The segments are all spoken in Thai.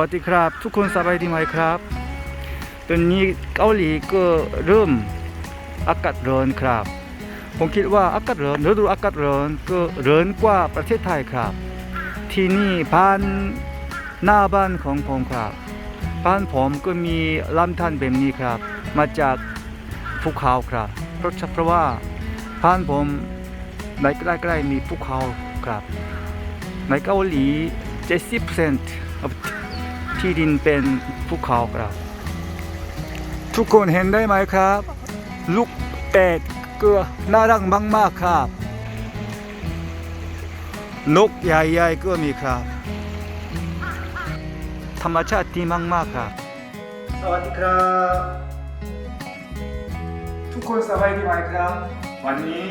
วัสดีครับ ทุกคนสบายดีไหมครับ ตอนนี้เกาหลีก็เริ่มอากาศร้อนครับ ผมคิดว่าอากาศร้อนฤดูอากาศร้อนก็ร้อนกว่าประเทศไทยครับ ที่นี่บ้านหน้าบ้านของผมครับบ้านผมก็มีลำธารแบบนี้ครับ มาจากภูเขาครับเพราะเพราะว่าบ้านผมในใกล้ๆมีภูเขาครับในเกาหลี70% ที่ดินเป็นภูเขาครับ ทุกคนเห็นได้ไหมครับ ลูกเป็ดก็น่ารักมากๆครับนกใหญ่ๆก็มีครับ ธรรมชาติดีมากๆครับสวัสดีครับ ทุกคนสบายดีไหมครับ วันนี้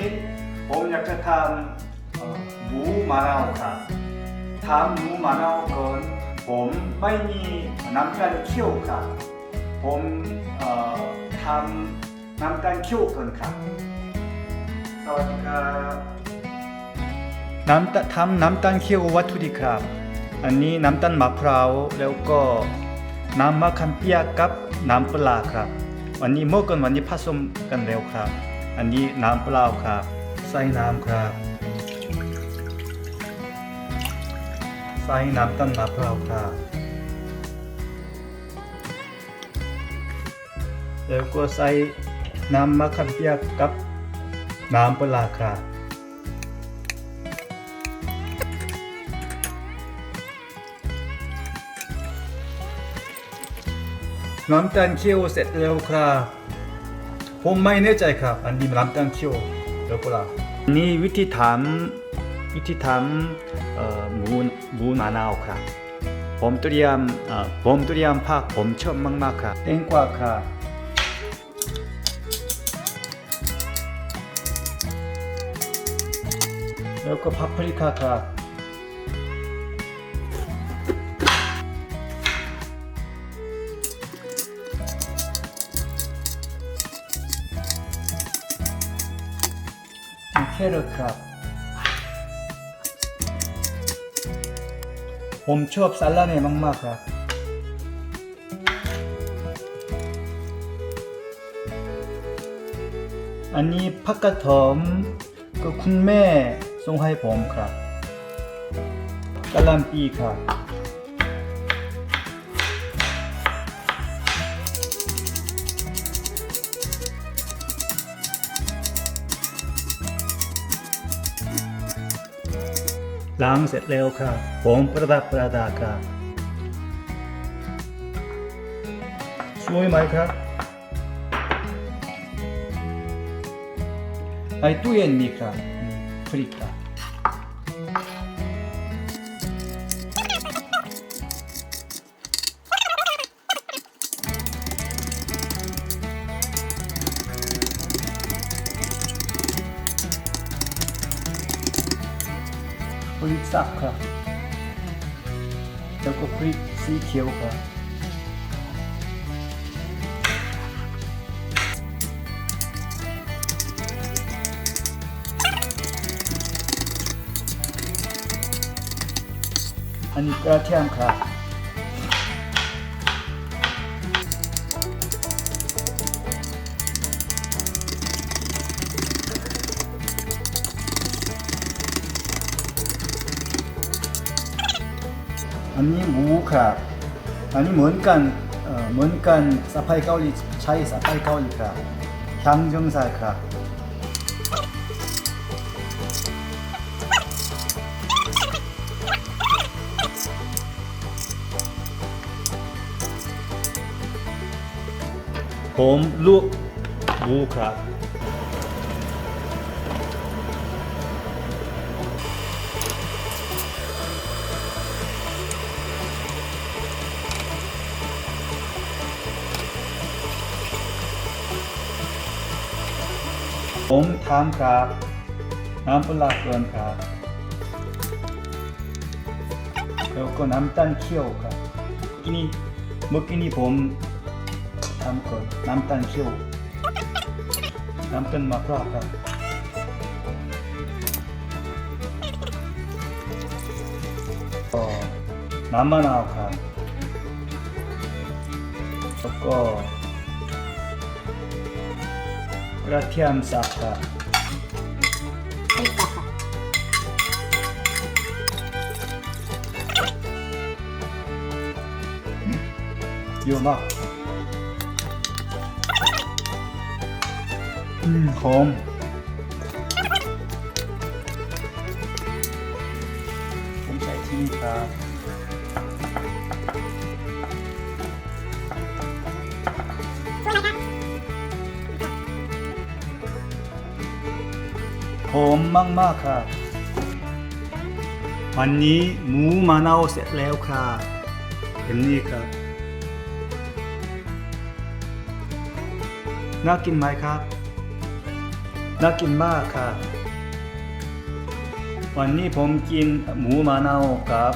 ผมอยากจะทำเอ่อหมูมะนาวครับทำหมูมะนาวก่อน ผมไม่มีน้ำตาลเคี่ยวครับ ผมทำน้ำตาลเคี่ยวก่อนครับสวัสดีครับน้ำตาทำน้ำตาลเคี่ยววัตถุดิบครับ อันนี้น้ำตาลมะพร้าวแล้วก็น้ำมะขามเปียกกับน้ำปลาครับ วันนี้เมื่อก่อนวันนี้ผสมกันแล้วครับ อันนี้น้ำเปล่าครับ ใส่น้ำครับ ใส่น้ำตาลมะพร้าวครับแล้วก็ใส่น้ำมะขามเปียกกับน้ำปลาครับน้ำตาลเคี่ยวเสร็จแล้วครับผมไม่แน่ใจครับ อันนี้น้ำตาลเคี่ยวแล้วก็ล่ะนี่วิธีทำวิธีทำเอ่อหมูหมูมะนาม เตรียมเอ่อผมเตรียมผักผมชอบมากๆครับแตงกวาครับ ผมชอบสาลาเน่มาก ๆ ครับ อันนี้พักกระถมก็คุณแม่ส่งให้ผมครับกะหล่ำปีครับ ล้างเสร็จแล้วค่ะผมประดับประดาครับสวยไหมครับในตู้เย็นมีครับพริกค่ะ พริกสับครับแล้วก็ผลิกสีเขียวครับอันนี้กระเทียมครับ อันนี้หมูครับอันนี้เหมือนกันเหมือนกันสะพาเกาหลีใช้สะพาเกาหลีครับช่างจงสายครับผมลูกหมูครับ ผมทำครับ น้ำปลาเกินครับ แล้วก็น้ำตาลเคี่ยวครับทีนี้เมื่อกี้นี้ผมทำก่อนน้ำตาลเคี่ยว น้ำตาลมะพร้าวครับก็น้ำมะนาวครับแล้วก็ ระเทียมสับครับให้ตักค่ะเยอะมากอืมหอมผมใส่ที่นี่ครับ หอมมากๆครับวันนี้หมูมะนาวเสร็จแล้วครับเห็นนี่ครับน่ากินไหมครับน่ากินมากครับวันนี้ผมกินหมูมะนาวกับ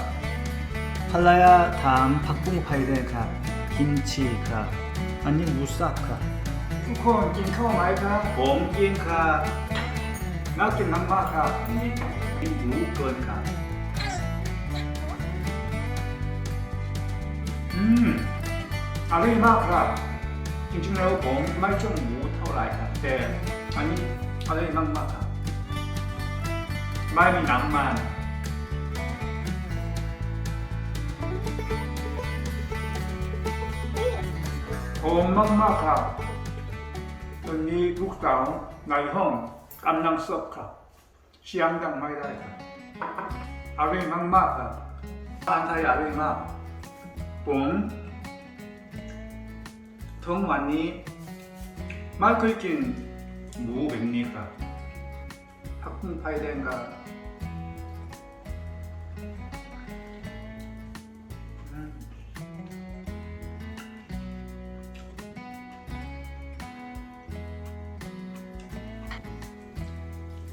ภรรยาทำผักบุ้งไฟแดงครับกิมชีครับอันนี้หมูสับครับทุกคนกินข้าวไหมครับ ผมกินครับ น่ากินมากๆครับอันนี้กินหมูเกินครับอืมอร่อยมากครับ จริงๆแล้วผมไม่ชอบหมูเท่าไหร่ครับแต่อันนี้อร่อยมากๆครับไม่มีน้ำมันหอมมากๆครับตอนนี้ลูกสาวในห้อง กำลังสอบครับเสียงดังไม่ได้ครับอร่อยมากๆครับอาหารไทย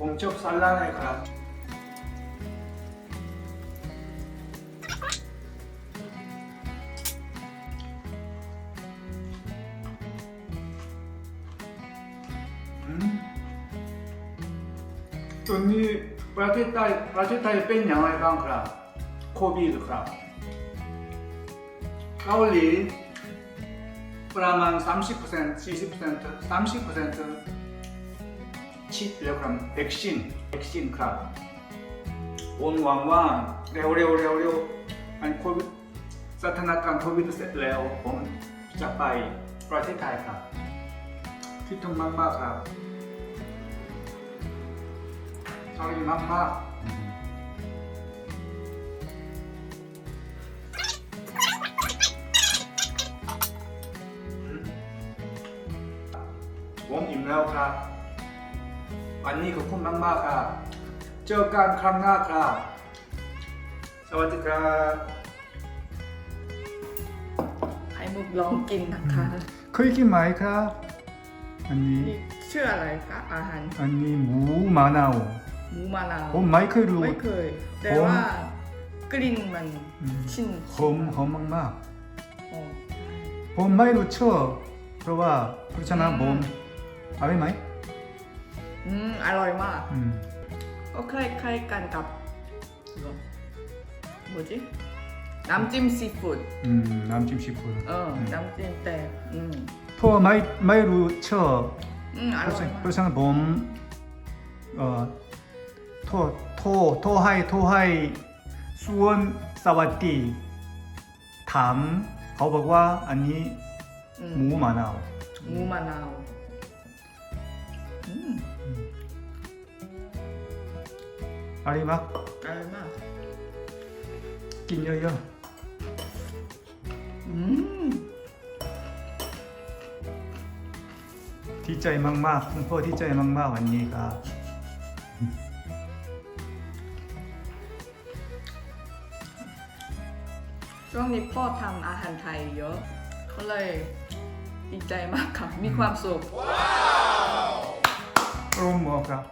ผมชอบสลัดเลยครับอืมตอนนี้ประเทศไทยประเทศไท ยเป็นยังไงบ้างครับโควิดครับเกาหลีประมาณ30% 40% 30%ฉีดแล้วครับวัคซีนวัคซีนครับผมหวังว่าเร็วเร็วเร็วเร็วอันโควิดสถานการณ์โควิดเสร็จแล้ว ผมจะไปประเทศไทยครับ คิดถึงมากมากครับชอบมากมากผมอิ่มแล้วครับ วันนี้ขอบคุณมากมากๆครับเจอกันครั้งหน้าครับ สวัสดีครับไข่มุกลองกินนะคะเคยกินไหมครับ อันนี้นี่ชื่ออะไรคะอาหารอันนี้หมูมะนาวหมูมะนาวผมไม่เคยรู้ ไม่เคย แต่ผมว่ากลิ่นมันอืม ชินหอมหอมมากอ๋อๆผมไม่รู้ชอบเพราะว่าเพราะฉะนั้นผมอร่อยไหม อืมอร่อยมาก อืม ก็คล้ายๆกันกับ뭐지น้ำจิ้มซีฟู้ดอืม น้ำจิ้มซีฟู้ดเออน้ำจิ้มแต่อืมเพราะว่าไม่ไม่รู้ชอบอืมอเพร่ราะอยฉะมาก เพราะฉะนั้นผมเอ่อโทรโทรโทรให้โทรให้ส่วนสวัสดีถามเขาบอกว่าอันนี้อืหมูมะนาว หมูมะนาว อร่อยมากอร่อยมากกินเยอะอืมๆที่ใจมากๆคุณพ่อที่ใจมากๆวันนี้ครับช่วงนี้พ่อทำอาหารไทยเยอะก็เลยดีใจมากค่ะ มีความสุขร่มหมอครับ